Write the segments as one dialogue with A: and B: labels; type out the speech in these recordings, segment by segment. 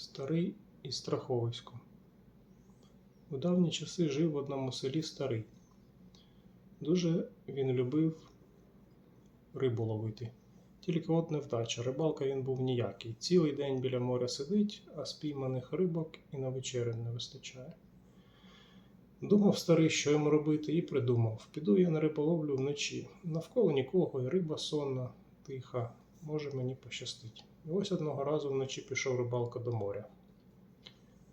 A: Старий і Страховисько. У давні часи жив в одному селі старий. Дуже він любив рибу ловити. Тільки от невдача. Рибалка він був ніякий. Цілий день біля моря сидить, а спійманих рибок і на вечерю не вистачає. Думав старий, що йому робити, і придумав: піду я на риболовлю вночі. Навколо нікого, і риба сонна, тиха, може мені пощастить. І ось одного разу вночі пішов рибалка до моря.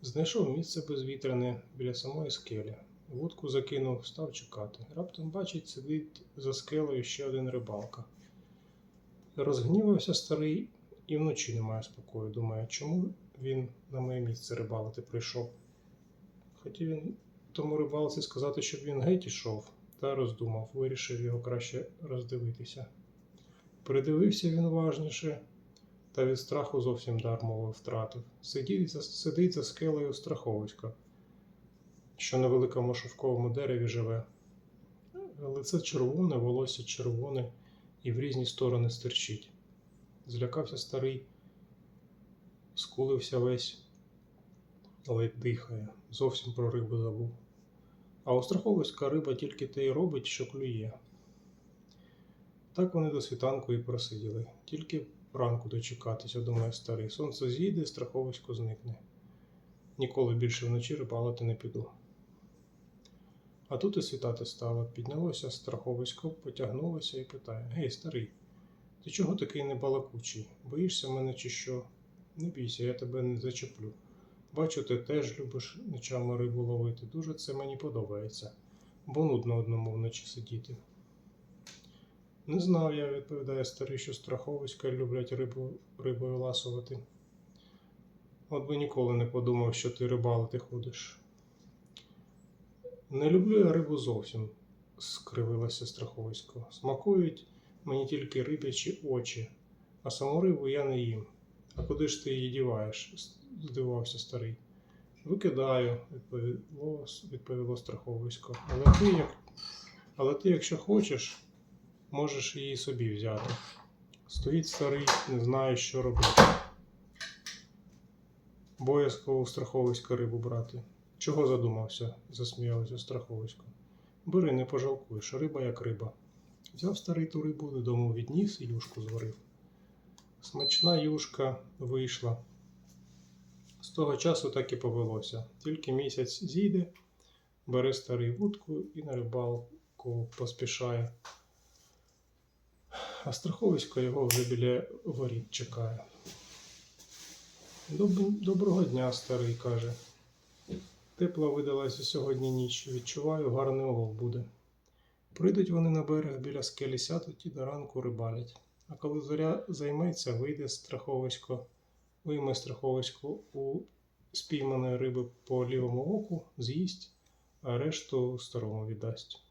A: Знайшов місце безвітряне біля самої скелі. Вудку закинув, став чекати. Раптом бачить, сидить за скелею ще один рибалка. Розгнівався старий і вночі не має спокою. Думає, чому він на моє місце рибалити прийшов. Хотів він тому рибалці сказати, щоб він геть ішов, та роздумав, вирішив його краще роздивитися. Придивився він уважніше, та від страху зовсім дар мови втратив. Сидить за, сидить за скелею страховиська, що на великому шовковому дереві живе. Лице червоне, волосся червоне і в різні сторони стирчить. Злякався старий, скулився весь, ледь дихає, зовсім про рибу забув. А у страховиська риба тільки те й робить, що клює. Так вони до світанку і просиділи. Тільки ранку дочекатися, думає старий. Сонце зійде, страховисько зникне. Ніколи більше вночі рибалити не піду. А тут і світати стало. Піднялося страховисько, потягнулося і питає: Гей, старий, ти чого такий небалакучий? Боїшся мене чи що? Не бійся, я тебе не зачеплю. Бачу, ти теж любиш ночами рибу ловити. Дуже це мені подобається, бо нудно одному вночі сидіти. Не знав я, відповідає старий, що страховиська люблять рибу, рибою ласувати. От би ніколи не подумав, що ти рибалити ходиш. Не люблю я рибу зовсім, скривилося страховисько. Смакують мені тільки рибячі очі, а саму рибу я не їм. А куди ж ти її діваєш? здивувався старий. Викидаю, відповіло, відповіло страховисько. Але ти, як, але ти, якщо хочеш, можеш її собі взяти. Стоїть старий, не знає, що робити. Боязко у страховиська рибу брати. Чого задумався? засміялося страховисько. Бери, не пожалкуєш, риба як риба. Взяв старий ту рибу додому відніс і юшку зварив. Смачна юшка вийшла. З того часу так і повелося. Тільки місяць зійде, бере старий вудку і на рибалку поспішає. А страховисько його вже біля воріт чекає. Доб- Доброго дня, старий, каже. Тепла видалася сьогодні ніч. Відчуваю, гарний улов буде. Прийдуть вони на берег біля скелі сядуть і до ранку рибалять. А коли зоря займеться, вийде страховисько, вийме страховисько у спійманої риби по лівому оку, з'їсть, а решту старому віддасть.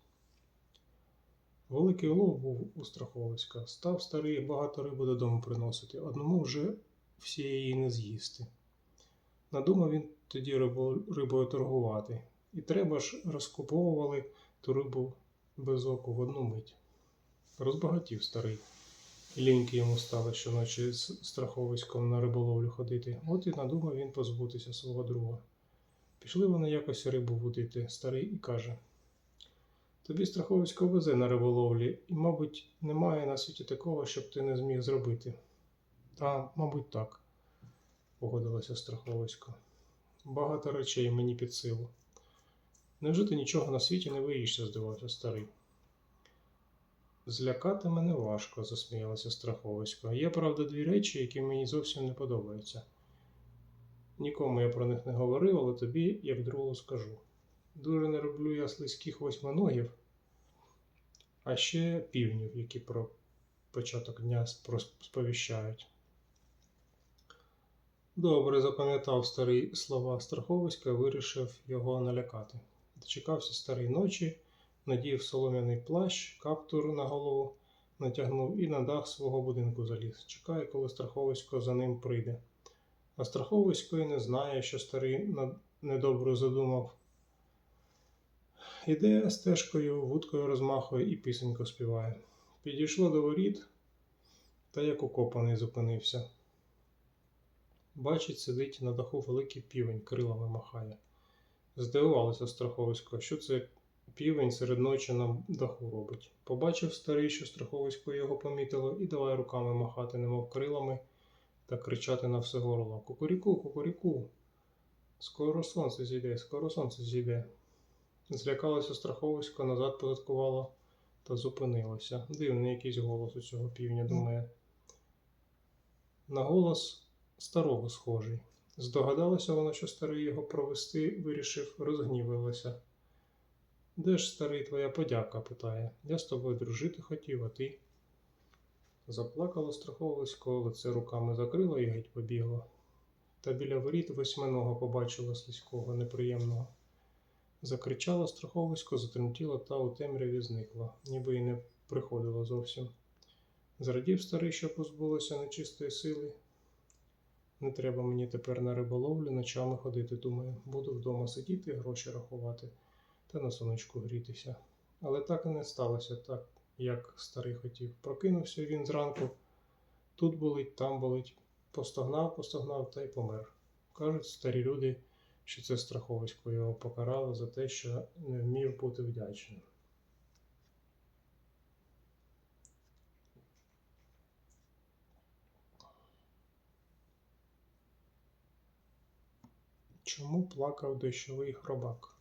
A: Великий улов був у страховиська. Став старий багато риби додому приносити, одному вже всієї не з'їсти. Надумав він тоді рибо- рибою торгувати. І треба ж розкуповували ту рибу без оку в одну мить. Розбагатів старий. Ліньки йому стало щоночі з страховиськом на риболовлю ходити. От і надумав він позбутися свого друга. Пішли вони якось рибу вудити, старий і каже: Тобі страховисько везе на риболовлі, і, мабуть, немає на світі такого, щоб ти не зміг зробити. Та, мабуть, так, погодилося страховисько. Багато речей мені під силу. Невже ти нічого на світі не виїшся, здивався старий. Злякати мене важко, засміялася страховисько. Є, правда, дві речі, які мені зовсім не подобаються. Нікому я про них не говорив, але тобі, як другу, скажу. Дуже не роблю я слизьких восьминогів, а ще півнів, які про початок дня сповіщають. Добре запам'ятав старий слова страховиська вирішив його налякати. Дочекався старий ночі, надів солом'яний плащ, каптур на голову, натягнув і на дах свого будинку заліз. Чекає, коли страховисько за ним прийде. А страховисько і не знає, що старий недобре задумав. Іде стежкою, вудкою розмахує і пісеньку співає. Підійшло до воріт, та як укопаний зупинився. Бачить, сидить на даху великий півень, крилами махає. Здивувалося страховисько, що це півень серед ночі на даху робить. Побачив старий, що страховисько його помітило, і давай руками махати, немов крилами, та кричати на все горло Кукуріку, кукуріку. Скоро сонце зійде, скоро сонце зійде. Злякалося страховисько, назад позадкувало та зупинилося. Дивний якийсь голос у цього півня, думає. На голос старого схожий. Здогадалося воно, що старий його провести вирішив, розгнівилося. Де ж старий твоя подяка? питає. Я з тобою дружити хотів, а ти. Заплакало страховисько, лице руками закрило і геть побігло. Та біля воріт восьминого побачила слизького, неприємного. Закричала страховисько, затремтіла та у темряві зникла, ніби й не приходила зовсім. Зрадів старий, що позбулося нечистої сили. Не треба мені тепер на риболовлю ночами ходити, думаю. Буду вдома сидіти, гроші рахувати та на сонечку грітися. Але так і не сталося так, як старий хотів. Прокинувся він зранку. Тут болить, там болить. Постогнав, постогнав та й помер. Кажуть старі люди, що це страховисько його покарало за те, що не вмів бути вдячним. Чому плакав дощовий хробак?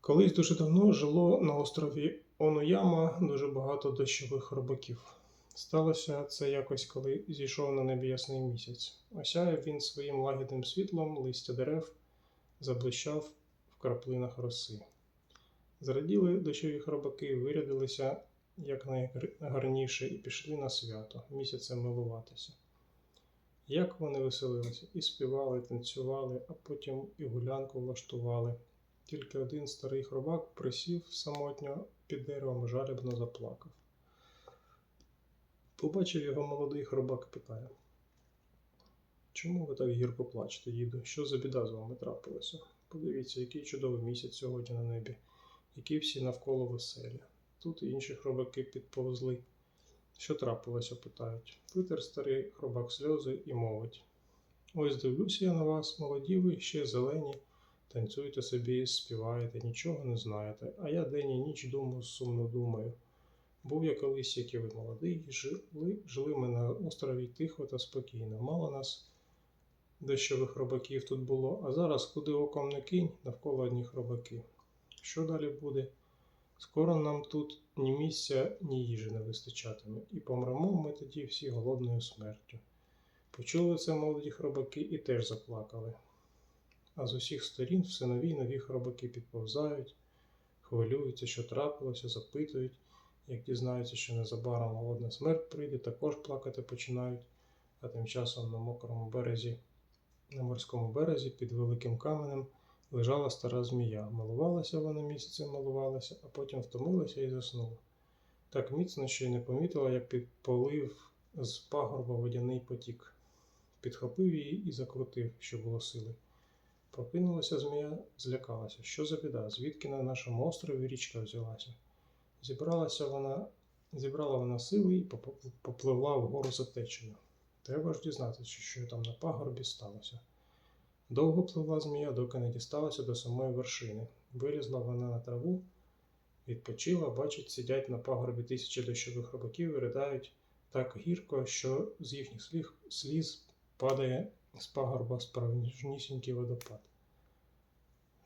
A: Колись дуже давно жило на острові Онуяма дуже багато дощових хробаків. Сталося це якось, коли зійшов на небі ясний місяць. Осяяв він своїм лагідним світлом листя дерев, заблищав в краплинах роси. Зраділи дощові хробаки, вирядилися якнайгарніше і пішли на свято місяцем милуватися. Як вони веселилися, і співали, і танцювали, а потім і гулянку влаштували. Тільки один старий хробак присів самотньо під деревом, жалібно заплакав. Побачив його молодий хробак і питає. Чому ви так гірко плачете, діду? Що за біда з вами трапилася? Подивіться, який чудовий місяць сьогодні на небі, які всі навколо веселі. Тут інші хробаки підповзли. Що трапилося, питають. Витер старий хробак сльози і мовить. Ось дивлюся я на вас, молоді ви, ще зелені, танцюєте собі, співаєте, нічого не знаєте, а я день і ніч думаю, сумно думаю. Був я колись, як і ви молодий, жили, жили ми на острові тихо та спокійно. Мало нас дощових робаків тут було, а зараз куди оком не кинь, навколо одні хробаки. Що далі буде? Скоро нам тут ні місця, ні їжі не вистачатиме, і помремо ми тоді всі голодною смертю. Почули це молоді хробаки і теж заплакали. А з усіх сторін все нові нові хробаки підповзають, хвилюються, що трапилося, запитують. Як дізнаються, що незабаром голодна смерть прийде, також плакати починають, а тим часом на мокрому березі, на морському березі під великим каменем лежала стара змія. Малувалася вона місяцем, малувалася, а потім втомилася і заснула. Так міцно, що й не помітила, як підполив з пагорба водяний потік. Підхопив її і закрутив, що було сили. Прокинулася змія, злякалася. Що за біда? Звідки на нашому острові річка взялася? Зібралася вона, зібрала вона сили і попливла вгору за течею. Треба ж дізнатися, що там на пагорбі сталося. Довго пливла змія, доки не дісталася до самої вершини. Вилізла вона на траву, відпочила, бачить, сидять на пагорбі тисячі дощових рибаків і ридають так гірко, що з їхніх сліз падає з пагорба справжнісінький водопад.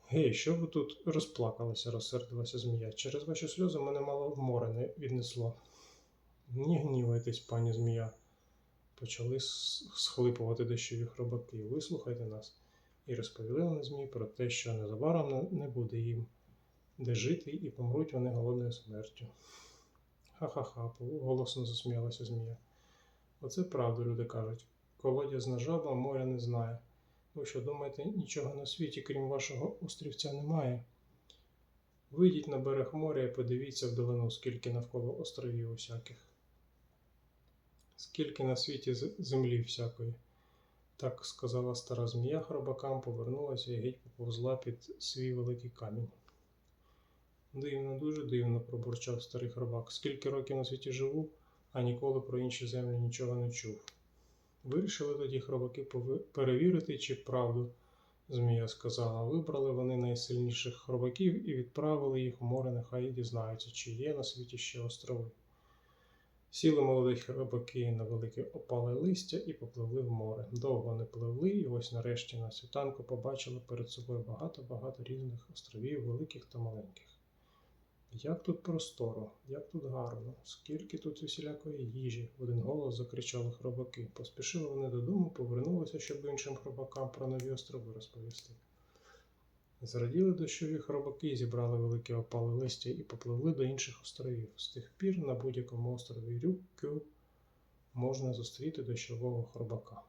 A: Гей, що ви тут розплакалися, розсердилася змія. Через ваші сльози мене мало в море не віднесло. Не гнівайтесь, пані змія. Почали схлипувати дощові хробаки. Вислухайте нас. І розповіли вони змії про те, що незабаром не- буде їм де жити, і помруть вони голодною смертю. Ха-ха-ха, голосно засміялася змія. Оце правда, люди кажуть. Колодязна жаба моря не знає. Ви що думаєте, нічого на світі, крім вашого острівця, немає? Вийдіть на берег моря і подивіться вдалину, скільки навколо островів усяких. Скільки на світі землі всякої. Так сказала стара змія хробакам, повернулася і геть поповзла під свій великий камінь. Дивно, дуже дивно, пробурчав старий хробак. Скільки років на світі живу, а ніколи про інші землі нічого не чув. Вирішили тоді хробаки перевірити, чи правду Змія сказала. Вибрали вони найсильніших хробаків і відправили їх у море, нехай дізнаються, чи є на світі ще острови. Сіли молоді хробаки на велике опале листя і попливли в море. Довго не пливли, і ось нарешті на світанку побачили перед собою багато-багато різних островів, великих та маленьких. Як тут просторо, як тут гарно, скільки тут усілякої їжі, в один голос закричали хробаки. Поспішили вони додому, повернулися, щоб іншим хробакам про нові острови розповісти. Зраділи дощові хробаки, зібрали велике опале листя і попливли до інших островів. З тих пір на будь-якому острові Рюкю можна зустріти дощового хробака.